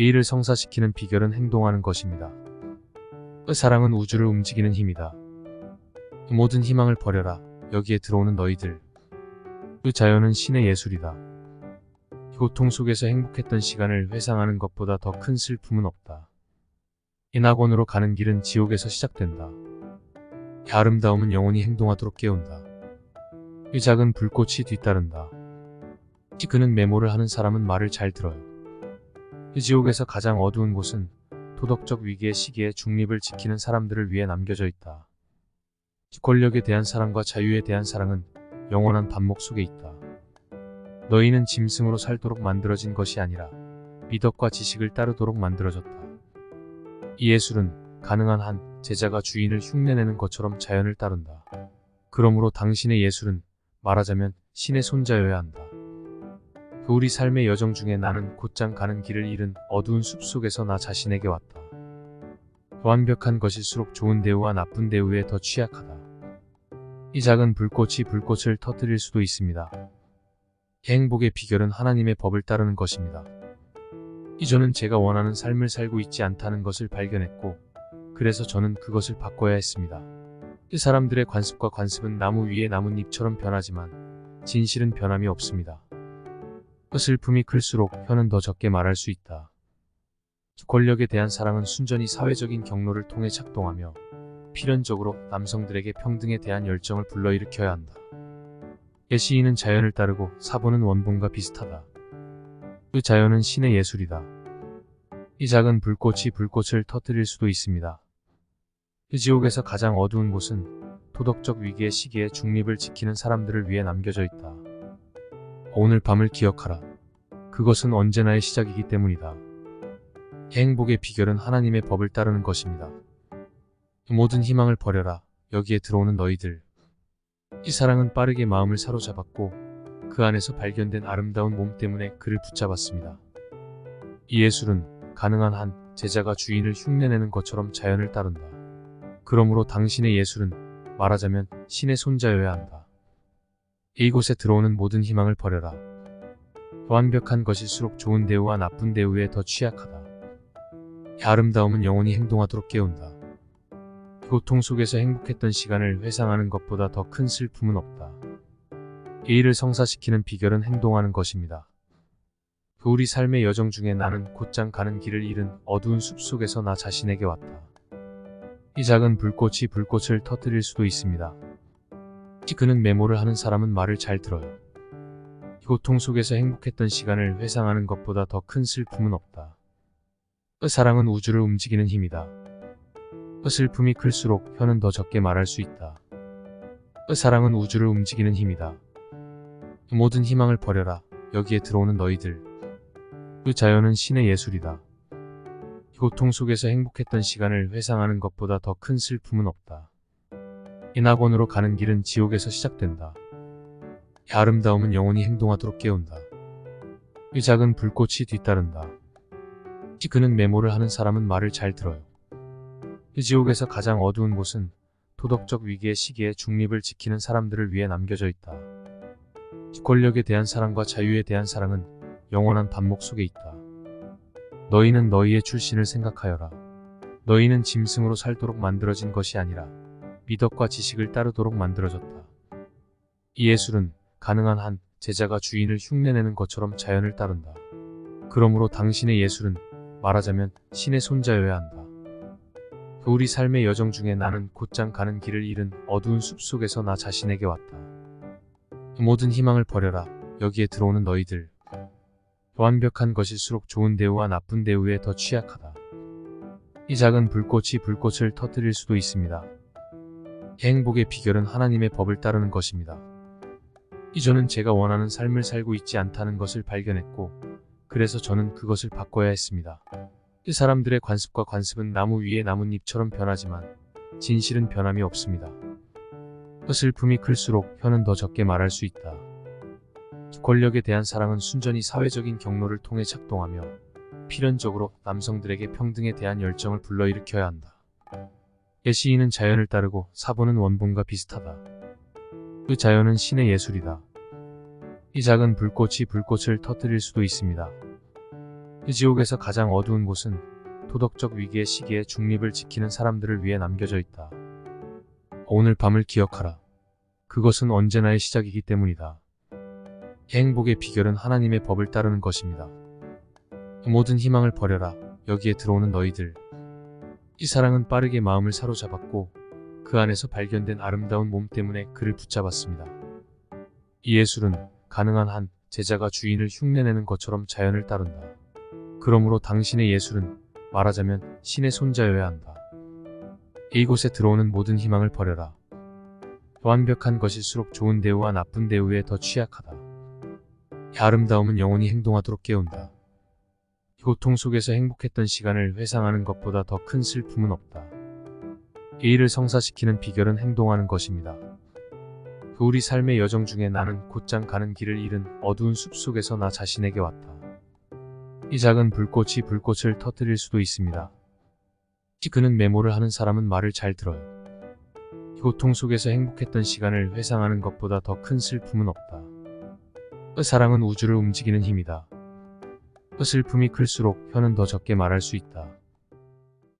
A를 성사시키는 비결은 행동하는 것입니다. 사랑은 우주를 움직이는 힘이다. 모든 희망을 버려라. 여기에 들어오는 너희들. 그 자연은 신의 예술이다. 고통 속에서 행복했던 시간을 회상하는 것보다 더 큰 슬픔은 없다. 이 낙원으로 가는 길은 지옥에서 시작된다. 이 아름다움은 영원히 행동하도록 깨운다. 이 작은 불꽃이 뒤따른다. 이 그는 메모를 하는 사람은 말을 잘 들어요. 이 지옥에서 가장 어두운 곳은 도덕적 위기의 시기에 중립을 지키는 사람들을 위해 남겨져 있다. 권력에 대한 사랑과 자유에 대한 사랑은 영원한 반목 속에 있다. 너희는 짐승으로 살도록 만들어진 것이 아니라 미덕과 지식을 따르도록 만들어졌다. 이 예술은 가능한 한 제자가 주인을 흉내내는 것처럼 자연을 따른다. 그러므로 당신의 예술은 말하자면 신의 손자여야 한다. 그 우리 삶의 여정 중에 나는 곧장 가는 길을 잃은 어두운 숲속에서 나 자신에게 왔다. 완벽한 것일수록 좋은 대우와 나쁜 대우에 더 취약하다. 이 작은 불꽃이 불꽃을 터뜨릴 수도 있습니다. 행복의 비결은 하나님의 법을 따르는 것입니다. 이전은 제가 원하는 삶을 살고 있지 않다는 것을 발견했고, 그래서 저는 그것을 바꿔야 했습니다. 이 사람들의 관습과 관습은 나무 위에 나뭇잎처럼 변하지만, 진실은 변함이 없습니다. 그 슬픔이 클수록 혀는 더 적게 말할 수 있다. 권력에 대한 사랑은 순전히 사회적인 경로를 통해 작동하며 필연적으로 남성들에게 평등에 대한 열정을 불러일으켜야 한다. 예시인은 자연을 따르고 사보는 원본과 비슷하다. 그 자연은 신의 예술이다. 이 작은 불꽃이 불꽃을 터뜨릴 수도 있습니다. 이 지옥에서 가장 어두운 곳은 도덕적 위기의 시기에 중립을 지키는 사람들을 위해 남겨져 있다. 오늘 밤을 기억하라. 그것은 언제나의 시작이기 때문이다. 행복의 비결은 하나님의 법을 따르는 것입니다. 모든 희망을 버려라. 여기에 들어오는 너희들. 이 사랑은 빠르게 마음을 사로잡았고 그 안에서 발견된 아름다운 몸 때문에 그를 붙잡았습니다. 이 예술은 가능한 한 제자가 주인을 흉내내는 것처럼 자연을 따른다. 그러므로 당신의 예술은 말하자면 신의 손자여야 한다. 이곳에 들어오는 모든 희망을 버려라. 완벽한 것일수록 좋은 대우와 나쁜 대우에 더 취약하다. 이 아름다움은 영원히 행동하도록 깨운다. 고통 속에서 행복했던 시간을 회상하는 것보다 더 큰 슬픔은 없다. 이 일을 성사시키는 비결은 행동하는 것입니다. 그 우리 삶의 여정 중에 나는 곧장 가는 길을 잃은 어두운 숲속에서 나 자신에게 왔다. 이 작은 불꽃이 불꽃을 터뜨릴 수도 있습니다. 그는 메모를 하는 사람은 말을 잘 들어요. 고통 속에서 행복했던 시간을 회상하는 것보다 더 큰 슬픔은 없다. 사랑은 우주를 움직이는 힘이다. 슬픔이 클수록 혀는 더 적게 말할 수 있다. 사랑은 우주를 움직이는 힘이다. 모든 희망을 버려라. 여기에 들어오는 너희들. 그 자연은 신의 예술이다. 고통 속에서 행복했던 시간을 회상하는 것보다 더 큰 슬픔은 없다. 이 낙원으로 가는 길은 지옥에서 시작된다. 이 아름다움은 영원히 행동하도록 깨운다. 이 작은 불꽃이 뒤따른다. 그는 메모를 하는 사람은 말을 잘 들어요. 이 지옥에서 가장 어두운 곳은 도덕적 위기의 시기에 중립을 지키는 사람들을 위해 남겨져 있다. 권력에 대한 사랑과 자유에 대한 사랑은 영원한 반목 속에 있다. 너희는 너희의 출신을 생각하여라. 너희는 짐승으로 살도록 만들어진 것이 아니라 미덕과 지식을 따르도록 만들어졌다. 이 예술은 가능한 한 제자가 주인을 흉내내는 것처럼 자연을 따른다. 그러므로 당신의 예술은 말하자면 신의 손자여야 한다. 그 우리 삶의 여정 중에 나는 곧장 가는 길을 잃은 어두운 숲속에서 나 자신에게 왔다. 모든 희망을 버려라. 여기에 들어오는 너희들. 완벽한 것일수록 좋은 대우와 나쁜 대우에 더 취약하다. 이 작은 불꽃이 불꽃을 터뜨릴 수도 있습니다. 행복의 비결은 하나님의 법을 따르는 것입니다. 이전은 제가 원하는 삶을 살고 있지 않다는 것을 발견했고, 그래서 저는 그것을 바꿔야 했습니다. 이 사람들의 관습과 관습은 나무 위에 나뭇잎처럼 변하지만 진실은 변함이 없습니다. 슬픔이 클수록 혀는 더 적게 말할 수 있다. 권력에 대한 사랑은 순전히 사회적인 경로를 통해 작동하며 필연적으로 남성들에게 평등에 대한 열정을 불러일으켜야 한다. 예시인은 자연을 따르고 사보는 원본과 비슷하다. 그 자연은 신의 예술이다. 이 작은 불꽃이 불꽃을 터뜨릴 수도 있습니다. 지옥에서 가장 어두운 곳은 도덕적 위기의 시기에 중립을 지키는 사람들을 위해 남겨져 있다. 오늘 밤을 기억하라. 그것은 언제나의 시작이기 때문이다. 행복의 비결은 하나님의 법을 따르는 것입니다. 모든 희망을 버려라. 여기에 들어오는 너희들. 이 사랑은 빠르게 마음을 사로잡았고 그 안에서 발견된 아름다운 몸 때문에 그를 붙잡았습니다. 이 예술은 가능한 한 제자가 주인을 흉내내는 것처럼 자연을 따른다. 그러므로 당신의 예술은 말하자면 신의 손자여야 한다. 이곳에 들어오는 모든 희망을 버려라. 완벽한 것일수록 좋은 대우와 나쁜 대우에 더 취약하다. 이 아름다움은 영원히 행동하도록 깨운다. 이 고통 속에서 행복했던 시간을 회상하는 것보다 더 큰 슬픔은 없다. 이 일을 성사시키는 비결은 행동하는 것입니다. 그 우리 삶의 여정 중에 나는 곧장 가는 길을 잃은 어두운 숲 속에서 나 자신에게 왔다. 이 작은 불꽃이 불꽃을 터뜨릴 수도 있습니다. 그는 메모를 하는 사람은 말을 잘 들어요. 이 고통 속에서 행복했던 시간을 회상하는 것보다 더 큰 슬픔은 없다. 그 사랑은 우주를 움직이는 힘이다. 그 슬픔이 클수록 혀는 더 적게 말할 수 있다.